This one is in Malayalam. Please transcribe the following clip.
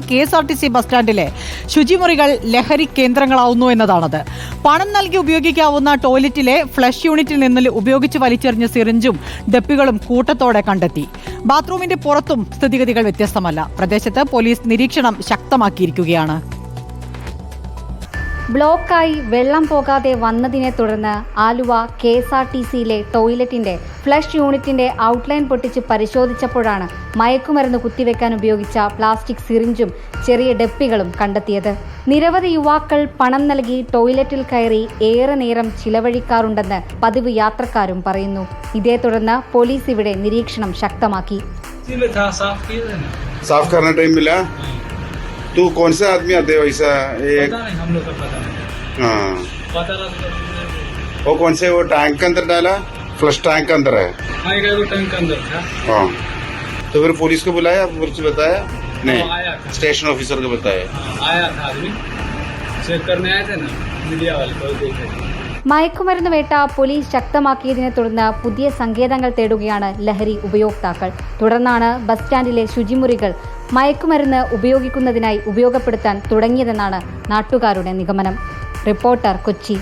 K S R T C bus സ്റ്റാൻഡിലെ ശുചിമുറികൾ ലഹരി കേന്ദ്രങ്ങളാവുന്നു എന്നതാണത്. പണം നൽകി ഉപയോഗിക്കാവുന്ന ടോയ്ലറ്റിലെ ഫ്ലഷ് യൂണിറ്റിൽ നിന്ന് ഉപയോഗിച്ച് വലിച്ചെറിഞ്ഞ സിറിഞ്ചും ഡപ്പികളും കൂട്ടത്തോടെ കണ്ടെത്തി. ബാത്റൂമിന്റെ പുറത്തും സ്ഥിതിഗതികൾ വ്യത്യസ്തമല്ല. പ്രദേശത്ത് പോലീസ് നിരീക്ഷണം ശക്തമാക്കിയിരിക്കുകയാണ്. ബ്ലോക്കായി വെള്ളം പോകാതെ വന്നതിനെ തുടർന്ന് Aluva K S R T സിയിലെ ടോയ്ലറ്റിന്റെ ഫ്ലഷ് യൂണിറ്റിന്റെ ഔട്ട്ലൈൻ പൊട്ടിച്ച് പരിശോധിച്ചപ്പോഴാണ് മയക്കുമരുന്ന് കുത്തിവെക്കാൻ ഉപയോഗിച്ച പ്ലാസ്റ്റിക് സിറിഞ്ചും ചെറിയ ഡപ്പികളും കണ്ടെത്തിയത്. നിരവധി യുവാക്കൾ പണം നൽകി ടോയ്ലറ്റിൽ കയറി ഏറെ നേരം ചിലവഴിക്കാറുണ്ടെന്ന് പതിവ് യാത്രക്കാരും പറയുന്നു. ഇതേ തുടർന്ന് പോലീസ് ഇവിടെ നിരീക്ഷണം ശക്തമാക്കി. സാഫ് ടൈമില്ല. तू कौन सा आदमी आते हो ऐसा? एक हम लोग हाँ। तो वो कौन से वो टैंक के अंदर डाला? फ्लश टैंक के अंदर है। हाँ वो टैंक के अंदर था। हाँ। तो फिर पुलिस को बुलाया पुलिस बताया? नहीं आया स्टेशन ऑफिसर को बताया। हाँ, आया था आदमी। चेक करने आए थे ना मीडिया वाले को देखे മയക്കുമരുന്ന് വേട്ട പോലീസ് ശക്തമാക്കിയതിനെ തുടർന്ന് പുതിയ സങ്കേതങ്ങൾ തേടുകയാണ് ലഹരി ഉപയോക്താക്കൾ. തുടർന്നാണ് ബസ് സ്റ്റാൻഡിലെ ശുചിമുറികൾ മയക്കുമരുന്ന് ഉപയോഗിക്കുന്നതിനായി ഉപയോഗപ്പെടുത്താൻ തുടങ്ങിയതെന്നാണ് നാട്ടുകാരുടെ നിഗമനം. റിപ്പോർട്ടർ കൊച്ചി.